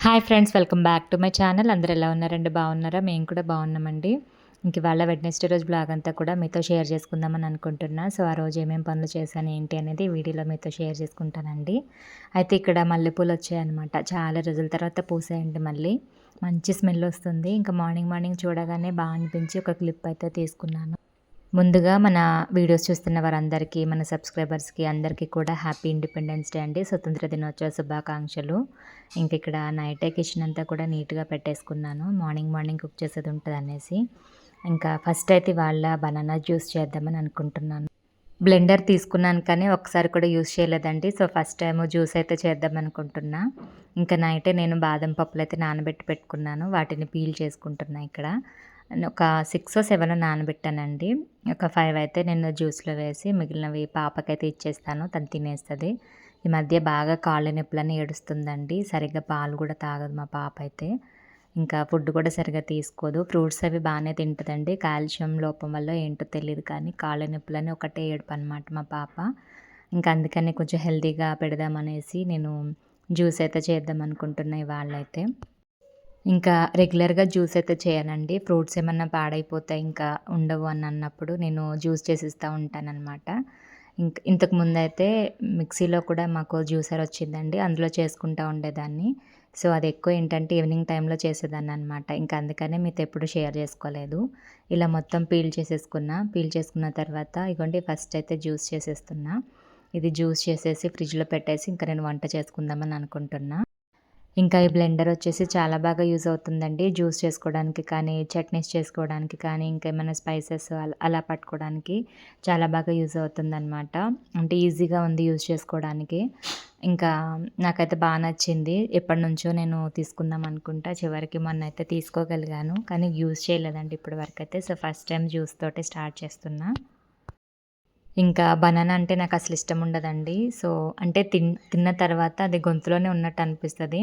Hi friends welcome back to my channel అందరు ఎలా ఉన్నారండి బాగున్నారా? మేము కూడా బాగున్నామండి. ఇంక ఇవాళ వెడ్నెస్డే రోజు బ్లాగ్ అంతా కూడా మీతో షేర్ చేసుకుందామని అనుకుంటున్నా. సో ఆ రోజు ఏమేమి పనులు చేశాను ఏంటి అనేది వీడియోలో మీతో షేర్ చేసుకుంటానండి. అయితే ఇక్కడ మల్లెపూలు వచ్చాయన్నమాట. చాలా రోజుల తర్వాత పూసాయండి మళ్ళీ. మంచి స్మెల్ వస్తుంది. ఇంకా మార్నింగ్ మార్నింగ్ చూడగానే బాగా అనిపించి ఒక క్లిప్ అయితే తీసుకున్నాను. ముందుగా మన వీడియోస్ చూస్తున్న వారందరికీ మన సబ్స్క్రైబర్స్కి అందరికీ కూడా హ్యాపీ ఇండిపెండెన్స్ డే అండి. స్వతంత్ర దినోత్సవ శుభాకాంక్షలు. ఇంక ఇక్కడ నైటే కిచెన్ అంతా కూడా నీట్గా పెట్టేసుకున్నాను. మార్నింగ్ మార్నింగ్ కుక్ చేసేది ఉంటుంది అనేసి. ఇంకా ఫస్ట్ అయితే వాళ్ళ బనానా జ్యూస్ చేద్దామని అనుకుంటున్నాను. బ్లెండర్ తీసుకున్నాను కానీ ఒకసారి కూడా యూస్ చేయలేదండి. సో ఫస్ట్ టైం జ్యూస్ అయితే చేద్దాం అనుకుంటున్నా. ఇంకా నైటే నేను బాదం పప్పులు అయితే నానబెట్టి పెట్టుకున్నాను. వాటిని పీల్ చేసుకుంటున్నా ఇక్కడ. ఒక సిక్స్ సెవెన్ నానబెట్టానండి. ఒక ఫైవ్ అయితే నేను జ్యూస్లో వేసి మిగిలినవి పాపకైతే ఇచ్చేస్తాను తను తినేస్తుంది. ఈ మధ్య బాగా కాళ్ళ నొప్పులని ఏడుస్తుందండి. సరిగ్గా పాలు కూడా తాగదు మా పాప అయితే. ఇంకా ఫుడ్ కూడా సరిగ్గా తీసుకోదు. ఫ్రూట్స్ అవి బాగానే తింటుందండి. కాల్షియం లోపం వల్ల ఏంటో తెలియదు కానీ కాళ్ళ నొప్పులని ఒకటే ఏడుపు అనమాట మా పాప. ఇంకా అందుకని కొంచెం హెల్తీగా పెడదామనేసి నేను జ్యూస్ అయితే చేద్దాం అనుకుంటున్నా ఇవాళ అయితే ఇంకా రెగ్యులర్గా జ్యూస్ అయితే చేయనండి. ఫ్రూట్స్ ఏమన్నా పాడైపోతాయి ఇంకా ఉండవు అని అన్నప్పుడు నేను జ్యూస్ చేసిస్తూ ఉంటానన్నమాట. ఇంక ఇంతకు ముందు అయితే మిక్సీలో కూడా మాకు జ్యూసర్ వచ్చిందండి. అందులో చేసుకుంటూ ఉండేదాన్ని. సో అది ఎక్కువ ఏంటంటే ఈవినింగ్ టైంలో చేసేదాన్ని అనమాట ఇంకా అందుకనే మీతో ఎప్పుడు షేర్ చేసుకోలేదు. ఇలా మొత్తం పీల్ చేసేసుకున్నా పీల్ చేసుకున్న తర్వాత ఇగోండి ఫస్ట్ అయితే జ్యూస్ చేసేస్తున్నా. ఇది జ్యూస్ చేసేసి ఫ్రిడ్జ్లో పెట్టేసి ఇంకా నేను వంట చేసుకుందామని అనుకుంటున్నా. ఇంకా ఈ బ్లెండర్ వచ్చేసి చాలా బాగా యూజ్ అవుతుందండి. జ్యూస్ చేసుకోవడానికి కానీ చట్నీస్ చేసుకోవడానికి కానీ ఇంకా ఏమైనా స్పైసెస్ అలా పట్టుకోవడానికి చాలా బాగా యూజ్ అవుతుందన్నమాట. అంటే ఈజీగా ఉంది యూజ్ చేసుకోవడానికి. ఇంకా నాకైతే బాగా నచ్చింది. ఎప్పటి నుంచో నేను తీసుకుందాం అనుకుంటా. చివరికి మొన్న అయితే తీసుకోగలిగాను. కానీ యూజ్ చేయలేదండి ఇప్పటి వరకు అయితే. సో ఫస్ట్ టైం జ్యూస్ తోటే స్టార్ట్ చేస్తున్నా. ఇంకా బనానా అంటే నాకు అసలు ఇష్టం ఉండదండి. సో అంటే తిన్ తిన్న తర్వాత అది గొంతులోనే ఉన్నట్టు అనిపిస్తుంది.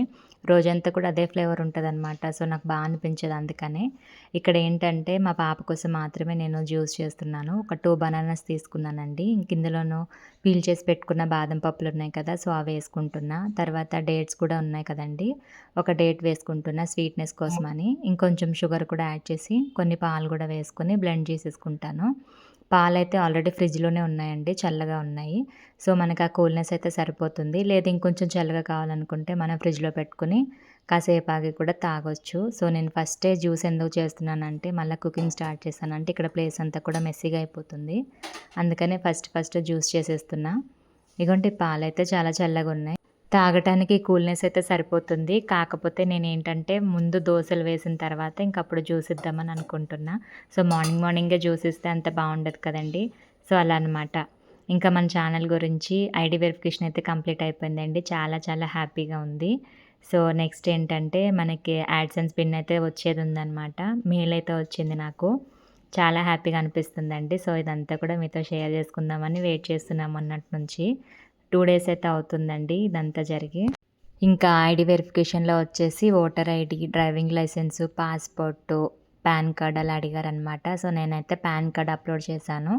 రోజంతా కూడా అదే ఫ్లేవర్ ఉంటుంది అనమాట సో నాకు బాగా అనిపించేది అందుకనే. ఇక్కడ ఏంటంటే మా పాప కోసం మాత్రమే నేను జ్యూస్ చేస్తున్నాను. ఒక టూ బనానాస్ తీసుకున్నానండి. ఇందులోనూ పీల్ చేసి పెట్టుకున్న బాదం పప్పులు ఉన్నాయి కదా సో అవి వేసుకుంటున్నా. తర్వాత డేట్స్ కూడా ఉన్నాయి కదండి. ఒక డేట్ వేసుకుంటున్నా స్వీట్నెస్ కోసమని. ఇంకొంచెం షుగర్ కూడా యాడ్ చేసి కొన్ని పాలు కూడా వేసుకొని బ్లెండ్ చేసేసుకుంటాను. పాలైతే ఆల్రెడీ ఫ్రిడ్జ్లోనే ఉన్నాయండి చల్లగా ఉన్నాయి. సో మనకి ఆ కూల్నెస్ అయితే సరిపోతుంది. లేదు ఇంకొంచెం చల్లగా కావాలనుకుంటే మనం ఫ్రిడ్జ్లో పెట్టుకుని కాసేపు ఆగి కూడా తాగొచ్చు. సో నేను ఫస్టే జ్యూస్ ఎందుకు చేస్తున్నానంటే మళ్ళీ కుకింగ్ స్టార్ట్ చేశానంటే ఇక్కడ ప్లేస్ అంతా కూడా మెస్సీగా అయిపోతుంది. అందుకనే ఫస్ట్ ఫస్ట్ జ్యూస్ చేసేస్తున్నా. ఇగోంటి పాలైతే చాలా చల్లగా ఉన్నాయి. తాగటానికి కూల్నెస్ అయితే సరిపోతుంది. కాకపోతే నేను ఏంటంటే ముందు దోశలు వేసిన తర్వాత ఇంకప్పుడు జ్యూస్ ఇద్దామని అనుకుంటున్నా. సో మార్నింగ్ మార్నింగే జ్యూస్ ఇస్తే అంత బాగుండదు కదండి. సో అలా అనమాట ఇంకా మన ఛానల్ గురించి ఐడి వెరిఫికేషన్ అయితే కంప్లీట్ అయిపోయిందండి. చాలా చాలా హ్యాపీగా ఉంది. సో నెక్స్ట్ ఏంటంటే మనకి యాడ్సెన్స్ పిన్ అయితే వచ్చేది ఉందన్నమాట. మెయిల్ అయితే వచ్చింది నాకు. చాలా హ్యాపీగా అనిపిస్తుందండి. సో ఇదంతా కూడా మీతో షేర్ చేసుకుందామని వెయిట్ చేస్తున్నాం అన్నట్టు నుంచి. టూ డేస్ అయితే అవుతుందండి ఇదంతా జరిగి. ఇంకా ఐడి వెరిఫికేషన్లో వచ్చేసి voter ID driving licence passport pan card అలా అడిగారనమాట సో నేనైతే పాన్ కార్డ్ అప్లోడ్ చేశాను.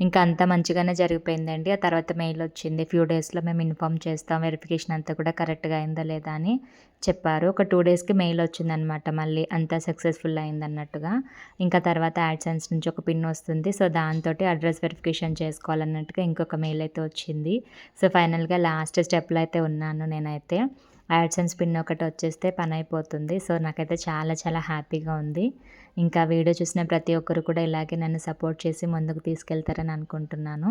ఇంకా అంతా మంచిగానే జరిగిపోయిందండి. ఆ తర్వాత మెయిల్ వచ్చింది. ఫ్యూ డేస్లో మేము ఇన్ఫామ్ చేస్తాం. వెరిఫికేషన్ అంతా కూడా కరెక్ట్గా అయిందా లేదా అని చెప్పారు. ఒక టూ డేస్కి మెయిల్ వచ్చిందనమాట మళ్ళీ అంతా సక్సెస్ఫుల్ అయిందన్నట్టుగా. ఇంకా తర్వాత యాడ్సెన్స్ నుంచి ఒక పిన్ వస్తుంది. సో దాంతో అడ్రస్ వెరిఫికేషన్ చేసుకోవాలన్నట్టుగా ఇంకొక మెయిల్ అయితే వచ్చింది. సో ఫైనల్గా లాస్ట్ స్టెప్లో అయితే ఉన్నాను నేనైతే. యాడ్సెన్స్ పిన్ ఒకటి వచ్చేస్తే పని అయిపోతుంది. సో నాకైతే చాలా చాలా హ్యాపీగా ఉంది. ఇంకా వీడియో చూసిన ప్రతి ఒక్కరు కూడా ఇలాగే నన్ను సపోర్ట్ చేసి ముందుకు తీసుకెళ్తారని అనుకుంటున్నాను.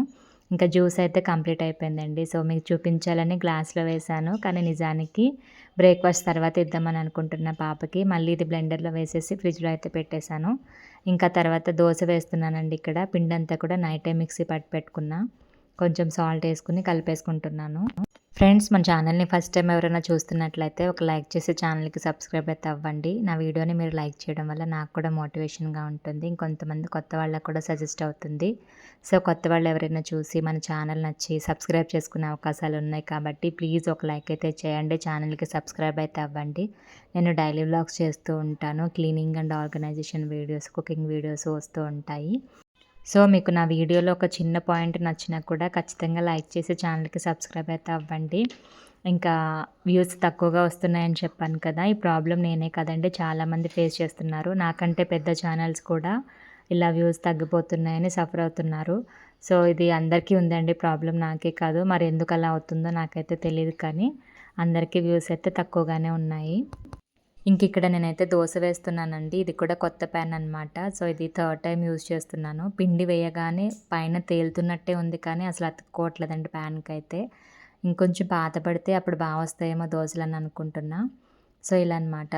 ఇంకా జ్యూస్ అయితే కంప్లీట్ అయిపోయిందండి. సో మీకు చూపించాలని గ్లాస్లో వేశాను. కానీ నిజానికి బ్రేక్ఫాస్ట్ తర్వాత ఇద్దామని అనుకుంటున్న పాపకి మళ్ళీ ఇది బ్లెండర్లో వేసేసి ఫ్రిడ్జ్లో అయితే పెట్టేశాను. ఇంకా తర్వాత దోశ వేస్తున్నానండి ఇక్కడ. పిండి అంతా కూడా నైట్ టైం మిక్సీ పట్టి పెట్టుకున్నా. కొంచెం సాల్ట్ వేసుకుని కలిపేసుకుంటున్నాను. ఫ్రెండ్స్ మన ఛానల్ని ఫస్ట్ టైం ఎవరైనా చూస్తున్నట్లయితే ఒక లైక్ చేసి ఛానల్కి సబ్స్క్రైబ్ అయితే అవ్వండి. నా వీడియోని మీరు లైక్ చేయడం వల్ల నాకు కూడా మోటివేషన్గా ఉంటుంది. ఇంకొంతమంది కొత్త వాళ్ళకు కూడా సజెస్ట్ అవుతుంది. సో కొత్త వాళ్ళు ఎవరైనా చూసి మన ఛానల్ నచ్చి సబ్స్క్రైబ్ చేసుకునే అవకాశాలు ఉన్నాయి కాబట్టి ప్లీజ్ ఒక లైక్ అయితే చేయండి ఛానల్కి సబ్స్క్రైబ్ అయితే అవ్వండి. నేను డైలీ వ్లాగ్స్ చేస్తూ ఉంటాను. Cleaning and organisation videos cooking videos వస్తూ ఉంటాయి. సో మీకు నా వీడియోలో ఒక చిన్న పాయింట్ నచ్చినా కూడా ఖచ్చితంగా లైక్ చేసి ఛానల్కి సబ్స్క్రైబ్ అయితే అవ్వండి ఇంకా వ్యూస్ తక్కువగా వస్తున్నాయని చెప్పాను కదా! ఈ ప్రాబ్లం నేనే కదండి చాలామంది ఫేస్ చేస్తున్నారు. నాకంటే పెద్ద ఛానల్స్ కూడా ఇలా వ్యూస్ తగ్గిపోతున్నాయని సఫర్ అవుతున్నారు. సో, ఇది అందరికీ ఉందండి ప్రాబ్లం నాకే కాదు. మరి ఎందుకు అలా అవుతుందో నాకైతే తెలియదు కానీ, అందరికీ వ్యూస్ అయితే తక్కువగానే ఉన్నాయి. ఇంక ఇక్కడ నేనైతే దోశ వేస్తున్నానండి. ఇది కూడా కొత్త ప్యాన్ అనమాట. సో, ఇది థర్డ్ టైం యూజ్ చేస్తున్నాను. పిండి వేయగానే పైన తేలుతున్నట్టే ఉంది కానీ అసలు అతుక్కోవట్లేదండి ప్యాన్‌కైతే. ఇంకొంచెం బాధపడితే అప్పుడు బాగా వస్తాయేమో దోశలు అని అనుకుంటున్నా. సో, ఇలా అనమాట.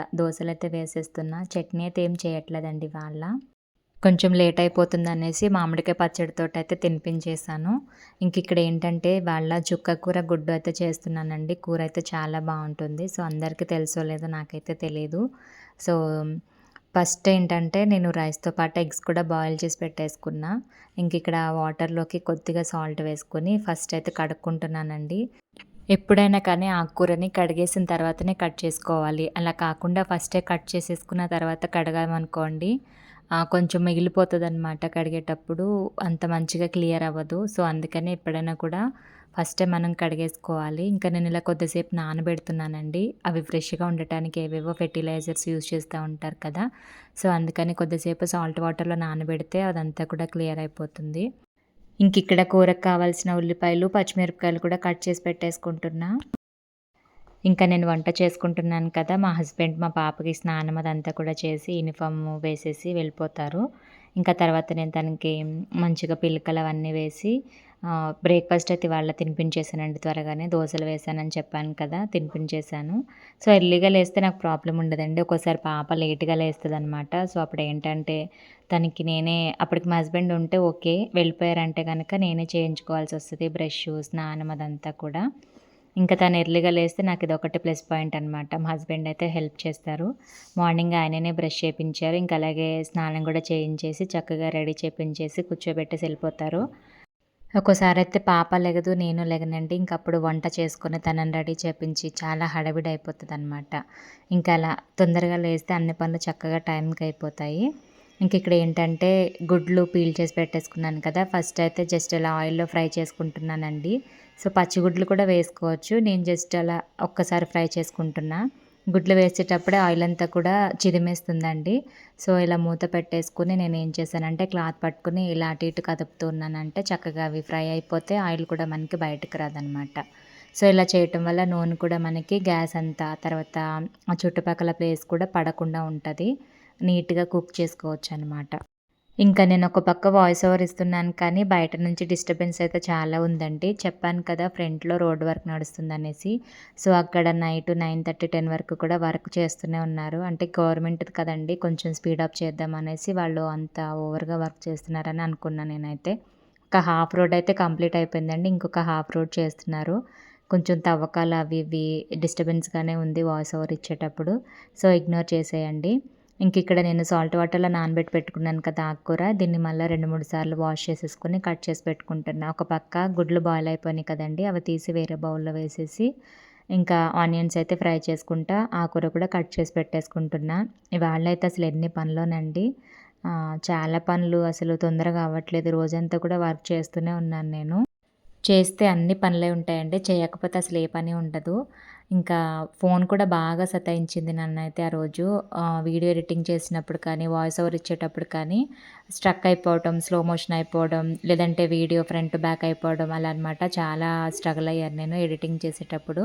అయితే వేసేస్తున్నా. చట్నీ అయితే ఏం చేయట్లేదండి వాళ్ళ కొంచెం లేట్ అయిపోతుంది అనేసి మామిడికాయ పచ్చడితోటైతే తినిపించేసాను. ఇంక ఇక్కడ ఏంటంటే వాళ్ళ చుక్క కూర, గుడ్డు అయితే చేస్తున్నానండి. కూర అయితే చాలా బాగుంటుంది సో, అందరికీ తెలుసో లేదో నాకైతే తెలియదు సో, ఫస్ట్ ఏంటంటే నేను రైస్‌తో పాటు ఎగ్స్ కూడా బాయిల్ చేసి పెట్టేసుకున్నా. ఇంక ఇక్కడ వాటర్‌లోకి కొద్దిగా సాల్ట్ వేసుకొని ఫస్ట్ అయితే కడుక్కుంటున్నానండి. ఎప్పుడైనా కానీ ఆకుకూరని కడిగేసిన తర్వాతనే కట్ చేసుకోవాలి. అలా కాకుండా ఫస్టే కట్ చేసేసుకున్న తర్వాత కడగామనుకోండి కొంచెం మిగిలిపోతుంది అనమాట కడిగేటప్పుడు. అంత మంచిగా క్లియర్ అవ్వదు. సో, అందుకని ఎప్పుడైనా కూడా ఫస్టే మనం కడిగేసుకోవాలి. ఇంకా నేను ఇలా కొద్దిసేపు నానబెడుతున్నానండి. అవి ఫ్రెష్‌గా ఉండటానికి ఏవేవో ఫెర్టిలైజర్స్ యూజ్ చేస్తూ ఉంటారు కదా! సో, అందుకని కొద్దిసేపు సాల్ట్ వాటర్‌లో నానబెడితే అదంతా కూడా క్లియర్ అయిపోతుంది. ఇంక ఇక్కడ కూరకు కావాల్సిన ఉల్లిపాయలు, పచ్చిమిరపకాయలు కూడా కట్ చేసి పెట్టేసుకుంటున్నా. ఇంకా నేను వంట చేసుకుంటున్నాను కదా! మా హస్బెండ్ మా పాపకి స్నానం అదంతా కూడా చేసి యూనిఫార్మ్ వేసేసి వెళ్ళిపోతారు. ఇంకా తర్వాత నేను తనకి మంచిగా పిలకలు అవన్నీ వేసి బ్రేక్‌ఫాస్ట్ అయితే వాళ్ళ తినిపించేసానండి త్వరగానే. దోసలు వేసానని చెప్పాను కదా! తినిపించేసాను. సో, ఎర్లీగా లేస్తే నాకు ప్రాబ్లం ఉండదండి. ఒక్కోసారి పాప లేట్‌గా అనమాట సో, అప్పుడు ఏంటంటే తనకి నేనే అప్పటికి మా హస్బెండ్ ఉంటే ఓకే. వెళ్ళిపోయారంటే కనుక నేనే చేయించుకోవాల్సి వస్తుంది బ్రష్ స్నానం అదంతా కూడా. ఇంకా తను ఎర్లీగా లేస్తే నాకు ఇది ఒకటి ప్లస్ పాయింట్ అనమాట. మా హస్బెండ్ అయితే హెల్ప్ చేస్తారు. మార్నింగ్ ఆయననే బ్రష్ చేపించారు. ఇంకా అలాగే స్నానం కూడా చేయించేసి చక్కగా రెడీ చేపించేసి కూర్చోబెట్టేసి వెళ్ళిపోతారు. ఒక్కోసారి అయితే పాప లెగదు. నేను లెగనండి. ఇంక అప్పుడు వంట చేసుకొని తనని రెడీ చేపించి చాలా హడావిడి అనమాట ఇంకా అలా తొందరగా లేస్తే అన్ని పనులు చక్కగా టైంకి అయిపోతాయి. ఇంక ఇక్కడ ఏంటంటే గుడ్లు పీల్ చేసి పెట్టేసుకున్నాను కదా! ఫస్ట్ అయితే జస్ట్ ఇలా ఆయిల్‌లో ఫ్రై చేసుకుంటున్నానండి. సో, పచ్చిగుడ్లు కూడా వేసుకోవచ్చు. నేను జస్ట్ అలా ఒక్కసారి ఫ్రై చేసుకుంటున్నా. గుడ్లు వేసేటప్పుడే ఆయిల్ అంతా కూడా చిదిమేస్తుందండి. సో, ఇలా మూత పెట్టేసుకుని నేను ఏం చేశానంటే క్లాత్ పట్టుకుని ఇలా అటు ఇటు కదుపుతూ ఉన్నానంటే చక్కగా అవి ఫ్రై అయిపోతే ఆయిల్ కూడా మనకి బయటకు రాదనమాట. సో, ఇలా చేయటం వల్ల నూనె కూడా మనకి గ్యాస్ అంతా తర్వాత ఆ చుట్టుపక్కల ప్లేస్ కూడా పడకుండా ఉంటుంది నీట్‌గా కుక్ చేసుకోవచ్చు అనమాట ఇంకా నేను ఒక పక్క వాయిస్ ఓవర్ ఇస్తున్నాను కానీ బయట నుంచి డిస్టర్బెన్స్ అయితే చాలా ఉందండి. చెప్పాను కదా! ఫ్రంట్‌లో రోడ్ వర్క్ నడుస్తుందనేసి. సో, అక్కడ నైట్ 9:30, 10 వరకు కూడా వర్క్ చేస్తూనే ఉన్నారు. అంటే గవర్నమెంట్ కదండీ! కొంచెం స్పీడప్ చేద్దాం అనేసి వాళ్ళు అంత ఓవర్‌గా వర్క్ చేస్తున్నారని అనుకున్నాను నేనైతే. ఒక హాఫ్ రోడ్ అయితే కంప్లీట్ అయిపోయిందండి. ఇంకొక హాఫ్ రోడ్ చేస్తున్నారు. కొంచెం తవ్వకాలు అవి ఇవి డిస్టర్బెన్స్‌గానే ఉంది వాయిస్ ఓవర్ ఇచ్చేటప్పుడు. సో, ఇగ్నోర్ చేసేయండి. ఇంక ఇక్కడ నేను సాల్ట్ వాటర్‌లో నానబెట్టి పెట్టుకున్నాను కదా ఆకుకూర. దీన్ని మళ్ళీ రెండు మూడు సార్లు వాష్ చేసేసుకొని కట్ చేసి పెట్టుకుంటున్నా. ఒక పక్క గుడ్లు బాయిల్ అయిపోయినాయి కదండి అవి తీసి వేరే బౌల్‌లో వేసేసి ఇంకా ఆనియన్స్ అయితే ఫ్రై చేసుకుంటా ఆకుకూర కూడా కట్ చేసి పెట్టేసుకుంటున్నా. ఇవాళ అయితే అసలు ఎన్ని పనులోనండి. చాలా పనులు అసలు తొందరగా అవ్వట్లేదు. రోజంతా కూడా వర్క్ చేస్తూనే ఉన్నాను నేను. చేస్తే అన్ని పనులే ఉంటాయండి. చేయకపోతే అసలు ఏ పని ఉండదు. ఇంకా ఫోన్ కూడా బాగా సతాయించింది నన్ను అయితే ఆ రోజు. వీడియో ఎడిటింగ్ చేసినప్పుడు కానీ, వాయిస్ ఓవర్ ఇచ్చేటప్పుడు కానీ స్ట్రక్ అయిపోవటం, స్లో మోషన్ అయిపోవడం, లేదంటే వీడియో ఫ్రంట్ బ్యాక్ అయిపోవడం అలా అనమాట. చాలా స్ట్రగుల్ అయ్యాను నేను ఎడిటింగ్ చేసేటప్పుడు.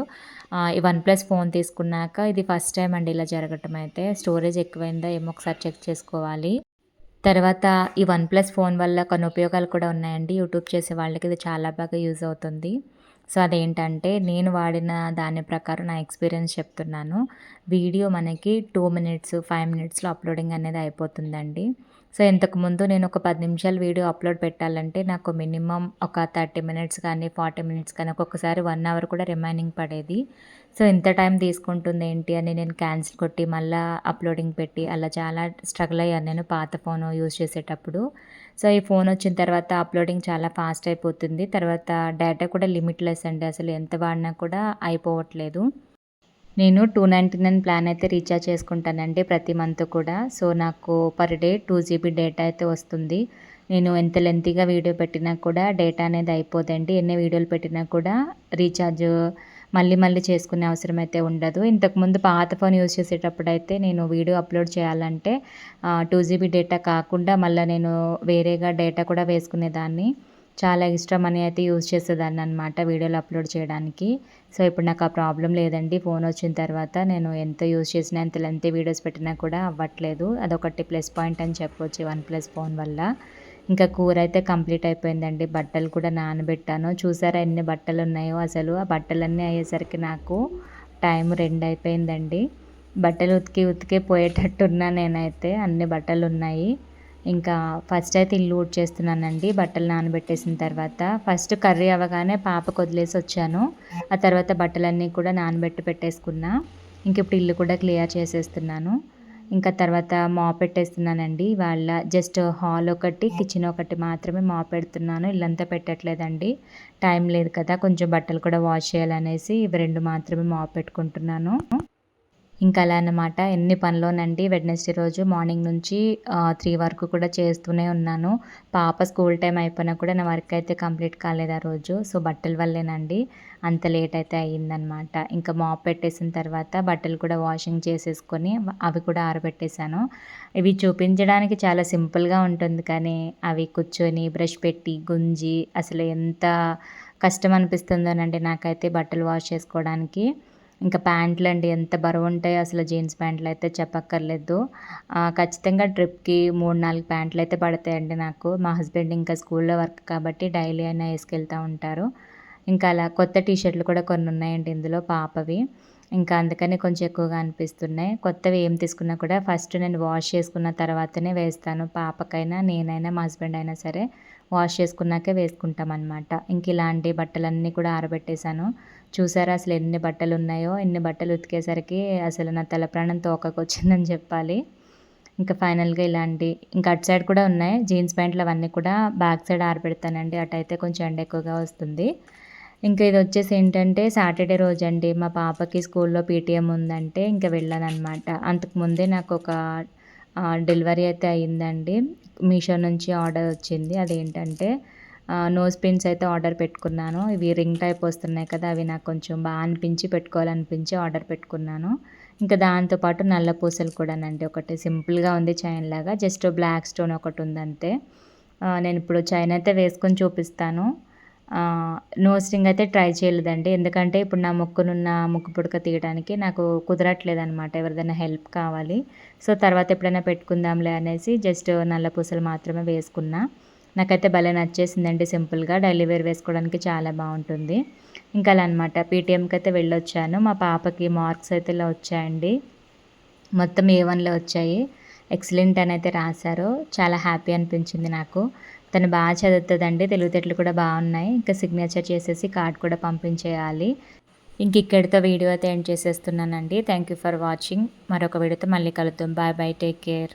ఈ వన్ ప్లస్ ఫోన్ తీసుకున్నాక ఇది ఫస్ట్ టైం అండి ఇలా జరగటం అయితే. స్టోరేజ్ ఎక్కువైందా ఏమో ఒకసారి చెక్ చేసుకోవాలి. తర్వాత ఈ వన్ ప్లస్ ఫోన్ వల్ల కొన్ని ఉపయోగాలు కూడా ఉన్నాయండి. యూట్యూబ్ చేసే వాళ్ళకి ఇది చాలా బాగా యూజ్ అవుతుంది. సో, అదేంటంటే నేను వాడిన దాని ప్రకారం నా ఎక్స్‌పీరియన్స్ చెప్తున్నాను. వీడియో మనకి టూ మినిట్స్, ఫైవ్ మినిట్స్‌లో అప్‌లోడింగ్ అనేది అయిపోతుందండి. సో, ఇంతకుముందు నేను ఒక పది నిమిషాల వీడియో అప్‌లోడ్ పెట్టాలంటే నాకు మినిమమ్ ఒక 30 మినిట్స్ కానీ, 40 మినిట్స్ కానీ ఒక్కొక్కసారి వన్ అవర్ కూడా రిమైనింగ్ పడేది. సో, ఎంత టైం తీసుకుంటుంది ఏంటి అని నేను క్యాన్సిల్ కొట్టి మళ్ళీ అప్‌లోడింగ్ పెట్టి అలా చాలా స్ట్రగుల్ అయ్యాను నేను పాత ఫోను యూజ్ చేసేటప్పుడు. సో, ఈ ఫోన్ వచ్చిన తర్వాత అప్‌లోడింగ్ చాలా ఫాస్ట్ అయిపోతుంది. తర్వాత డేటా కూడా లిమిట్‌లెస్ అండి. అసలు ఎంత వాడినా కూడా అయిపోవట్లేదు. నేను 299 ప్లాన్ అయితే రీఛార్జ్ చేసుకుంటానండి ప్రతి మంత్ కూడా. సో, నాకు per day two GB data అయితే వస్తుంది. నేను ఎంత లెంతీగా వీడియో పెట్టినా కూడా డేటా అనేది అయిపోదండి. ఎన్ని వీడియోలు పెట్టినా కూడా రీఛార్జ్ మళ్ళీ మళ్ళీ చేసుకునే అవసరం అయితే ఉండదు ఇంతకుముందు పాత ఫోన్ యూజ్ చేసేటప్పుడు అయితే నేను వీడియో అప్లోడ్ చేయాలంటే టూ జీబీ డేటా కాకుండా మళ్ళీ నేను వేరేగా డేటా కూడా వేసుకునేదాన్ని. చాలా ఎక్స్ట్రా మనీ అయితే యూజ్ చేసేదాన్ని అనమాట వీడియోలు అప్లోడ్ చేయడానికి. సో ఇప్పుడు నాకు ఆ ప్రాబ్లం లేదండి. ఫోన్ వచ్చిన తర్వాత నేను ఎంత యూజ్ చేసినా ఎంత లెంత్ వీడియోస్ పెట్టినా కూడా అవ్వట్లేదు. అదొకటి ప్లస్ పాయింట్ అని చెప్పొచ్చు వన్ ప్లస్ ఫోన్ వల్ల. ఇంకా కూర అయితే కంప్లీట్ అయిపోయిందండి. బట్టలు కూడా నానబెట్టాను. చూసారా ఎన్ని బట్టలు ఉన్నాయో అసలు. ఆ బట్టలన్నీ అయ్యేసరికి నాకు టైం రెండు అయిపోయిందండి. బట్టలు ఉతికి ఉతికే పోయేటట్టున్నా నేనైతే అన్ని బట్టలు ఉన్నాయి ఇంకా ఫస్ట్ అయితే ఇల్లు ఊడ్ చేస్తున్నానండి బట్టలు నానబెట్టేసిన తర్వాత ఫస్ట్ కర్రీ అవ్వగానే పాపకు వదిలేసి వచ్చాను. ఆ తర్వాత బట్టలన్నీ కూడా నానబెట్టి పెట్టేసుకున్నా. ఇంక ఇప్పుడు ఇల్లు కూడా క్లియర్ చేసేస్తున్నాను. ఇంకా తర్వాత మాప్ వాళ్ళ జస్ట్ హాల్ ఒకటి కిచెన్ ఒకటి మాత్రమే మాప్ పెడుతున్నాను. ఇల్లంతా పెట్టట్లేదండి. టైం లేదు కదా కొంచెం బట్టలు కూడా వాష్ చేయాలనేసి ఇవి రెండు మాత్రమే మాప్ పెట్టుకుంటున్నాను. ఇంకా అలా అన్నమాట. ఎన్ని పనిలోనండి వెడ్నెస్డే రోజు మార్నింగ్ నుంచి త్రీ వరకు కూడా చేస్తూనే ఉన్నాను. పాప స్కూల్ టైం అయిపోయినా కూడా నా వర్క్ అయితే కంప్లీట్ కాలేదు ఆ రోజు. సో బట్టల వల్లేనండి. అంత లేట్ అయితే అయ్యిందనమాట ఇంకా మాప్ పెట్టేసిన తర్వాత బట్టలు కూడా వాషింగ్ చేసేసుకొని అవి కూడా ఆరబెట్టేశాను. ఇవి చూపించడానికి చాలా సింపుల్గా ఉంటుంది కానీ అవి కూర్చొని బ్రష్ పెట్టి గుంజి అసలు ఎంత కష్టం అనిపిస్తుందోనండి నాకైతే బట్టలు వాష్ చేసుకోవడానికి. ఇంకా ప్యాంట్లు అండి ఎంత బరువు ఉంటాయో అసలు జీన్స్ ప్యాంట్లు అయితే చెప్పక్కర్లేదు ఖచ్చితంగా ట్రిప్కి మూడు నాలుగు ప్యాంట్లు అయితే పడతాయండి నాకు. మా హస్బెండ్ ఇంకా స్కూల్లో వర్క్ కాబట్టి డైలీ అయినా వేసుకెళ్తూ ఉంటారు. ఇంకా అలా కొత్త టీషర్ట్లు కూడా కొన్ని ఉన్నాయండి ఇందులో పాపవి. ఇంకా అందుకని కొంచెం ఎక్కువగా అనిపిస్తున్నాయి. కొత్తవి ఏం తీసుకున్నా కూడా ఫస్ట్ నేను వాష్ చేసుకున్న తర్వాతనే వేస్తాను. పాపకైనా నేనైనా మా హస్బెండ్ అయినా సరే వాష్ చేసుకున్నాకే వేసుకుంటాం అనమాట ఇంక ఇలాంటి బట్టలన్నీ కూడా ఆరబెట్టేశాను. చూసారా అసలు ఎన్ని బట్టలు ఉన్నాయో ఎన్ని బట్టలు ఉతికేసరికి అసలు నా తల ప్రాణం తోకకొచ్చిందని చెప్పాలి. ఇంకా ఫైనల్గా ఇలాంటి ఇంకా అటు సైడ్ కూడా ఉన్నాయి. జీన్స్ ప్యాంట్లు అవన్నీ కూడా బ్యాక్ సైడ్ ఆరబెడతానండి. అటు అయితే కొంచెం ఎండ ఎక్కువగా వస్తుంది. ఇంకా ఇది వచ్చేసి ఏంటంటే సాటర్డే రోజు అండి మా పాపకి స్కూల్లో పీటీఎం ఉందంటే ఇంకా వెళ్ళాను అనమాట అంతకుముందే నాకు ఒక డెలివరీ అయితే అయ్యిందండి మీషో నుంచి ఆర్డర్ వచ్చింది. అదేంటంటే నోస్ పిన్స్ అయితే ఆర్డర్ పెట్టుకున్నాను. ఇవి రింగ్ టైప్ వస్తున్నాయి కదా అవి నాకు కొంచెం బాగా అనిపించి పెట్టుకోవాలనిపించి ఆర్డర్ పెట్టుకున్నాను. ఇంకా దాంతోపాటు నల్ల పూసలు కూడానండి ఒకటి సింపుల్గా ఉంది చైన్ లాగా జస్ట్ బ్లాక్ స్టోన్ ఒకటి ఉందంతే. నేను ఇప్పుడు చైన్ అయితే వేసుకొని చూపిస్తాను. నోస్ రింగ్ అయితే ట్రై చేయలేదండి ఎందుకంటే ఇప్పుడు నా ముక్కునున్న ముక్కు పుడక తీయడానికి నాకు కుదరట్లేదు అనమాట ఎవరిదైనా హెల్ప్ కావాలి. సో తర్వాత ఎప్పుడైనా పెట్టుకుందాంలే అనేసి జస్ట్ నల్ల పూసలు మాత్రమే వేసుకున్నా. నాకైతే భలే నచ్చేసిందండి సింపుల్గా. డైలీ వేర్ వేసుకోవడానికి చాలా బాగుంటుంది. ఇంకా అలా అనమాట పీటీఎంకి అయితే వెళ్ళొచ్చాను. మా పాపకి మార్క్స్ అయితే ఇలా వచ్చాయండి. మొత్తం ఏ వన్లో వచ్చాయి. ఎక్సలెంట్ అని అయితే రాశారు. చాలా హ్యాపీ అనిపించింది నాకు. తను బాగా చదువుతుందండి. తెలివితేటలు కూడా బాగున్నాయి. ఇంకా సిగ్నేచర్ చేసేసి కార్డ్ కూడా పంపించేయాలి. ఇంక ఇక్కడితో వీడియో అయితే end చేసేస్తున్నానండి. Thank you for watching. మరొక వీడియోతో మళ్ళీ కలుద్దాం. Bye bye. Take care.